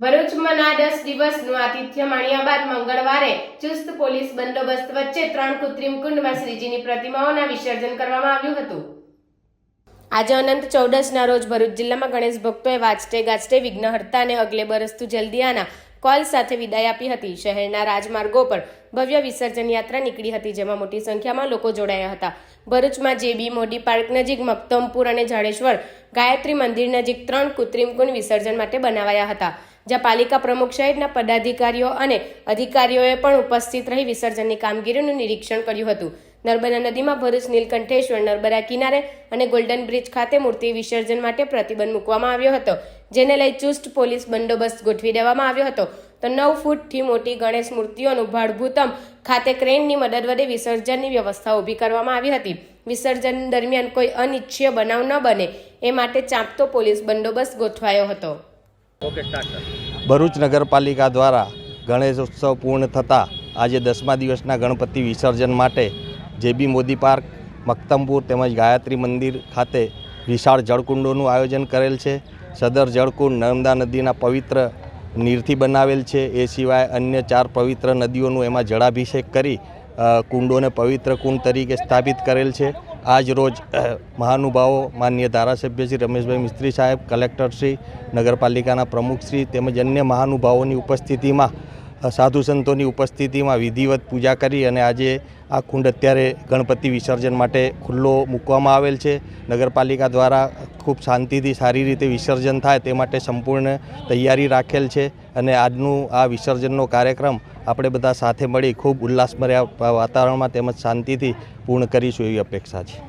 ભરૂચમાંના દસ દિવસનું આતિથ્ય માણ્યા બાદ મંગળવારે ચુસ્ત પોલીસ બંદોબસ્ત વચ્ચે ત્રણ કૃત્રિમ કુંડમાં શ્રીજીની પ્રતિમાઓના વિસર્જન કરવામાં આવ્યું હતું. આજે અનંત ચૌદસના રોજ ભરૂચ જિલ્લામાં ગણેશ ભક્તોએ વાજતે ગાજતે વિઘ્નહર્તાને અગલે બરસતું જલ્દીયાના કોલ સાથે વિદાય આપી હતી. શહેરના રાજમાર્ગો પર ભવ્ય વિસર્જન યાત્રા નીકળી હતી, જેમાં મોટી સંખ્યામાં લોકો જોડાયા હતા. ભરૂચમાં જેબી મોડી પાર્ક નજીક મક્તમપુર અને જાડેશ્વર ગાયત્રી મંદિર નજીક ત્રણ કૃત્રિમ કુંડ વિસર્જન માટે બનાવાયા હતા. જ્યાં પાલિકા પ્રમુખ સહિતના પદાધિકારીઓ અને અધિકારીઓએ પણ ઉપસ્થિત રહી વિસર્જનની કામગીરીનું નિરીક્ષણ કર્યું હતું. નર્મદા નદીમાં ભરૂચ, નીલકંઠેશ્વર, નર્મદા કિનારે અને ગોલ્ડન બ્રિજ ખાતે મૂર્તિ વિસર્જન માટે પ્રતિબંધ મૂકવામાં આવ્યો હતો, જેને લઈ ચુસ્ત પોલીસ બંદોબસ્ત ગોઠવી દેવામાં આવ્યો હતો. તો નવ ફૂટથી મોટી ગણેશ મૂર્તિઓનું ભાડભૂતમ ખાતે ક્રેનની મદદ વડે વિસર્જનની વ્યવસ્થા ઊભી કરવામાં આવી હતી. વિસર્જન દરમિયાન કોઈ અનિચ્છીય બનાવ ન બને, એ માટે ચાંપતો પોલીસ બંદોબસ્ત ગોઠવાયો હતો. ઓકે સ્ટાર્ટ ભરૂચ નગરપાલિકા દ્વારા ગણેશ ઉત્સવ પૂર્ણ થતાં આજે દસમા દિવસના ગણપતિ વિસર્જન માટે જેબી મોદી પાર્ક, મક્તમપુર તેમજ ગાયત્રી મંદિર ખાતે વિશાળ જળકુંડોનું આયોજન કરેલ છે. સદર જળકુંડ નર્મદા નદીના પવિત્ર નીરથી બનાવેલ છે. એ સિવાય અન્ય ચાર પવિત્ર નદીઓનું એમાં જળાભિષેક કરી કુંડોને પવિત્ર કુંડ તરીકે સ્થાપિત કરેલ છે. આજ રોજ મહાનુભાવો માન્ય ધારાસભ્ય શ્રી રમેશભાઈ મિસ્ત્રી સાહેબ, કલેક્ટર શ્રી, નગરપાલિકાના પ્રમુખશ્રી તેમજ અન્ય મહાનુભાવોની ઉપસ્થિતિમાં સાધુ સંતોની ઉપસ્થિતિમાં વિધિવત પૂજા કરી અને આજે આ કુંડ અત્યારે ગણપતિ વિસર્જન માટે ખુલ્લો મૂકવામાં આવેલ છે. નગરપાલિકા દ્વારા ખૂબ શાંતિથી સારી રીતે વિસર્જન થાય તે માટે સંપૂર્ણ તૈયારી રાખેલ છે અને આજનું આ વિસર્જનનો કાર્યક્રમ આપણે બધા સાથે મળી ખૂબ ઉલ્લાસભર્યા વાતાવરણમાં તેમજ શાંતિથી પૂર્ણ કરીશું એવી અપેક્ષા છે.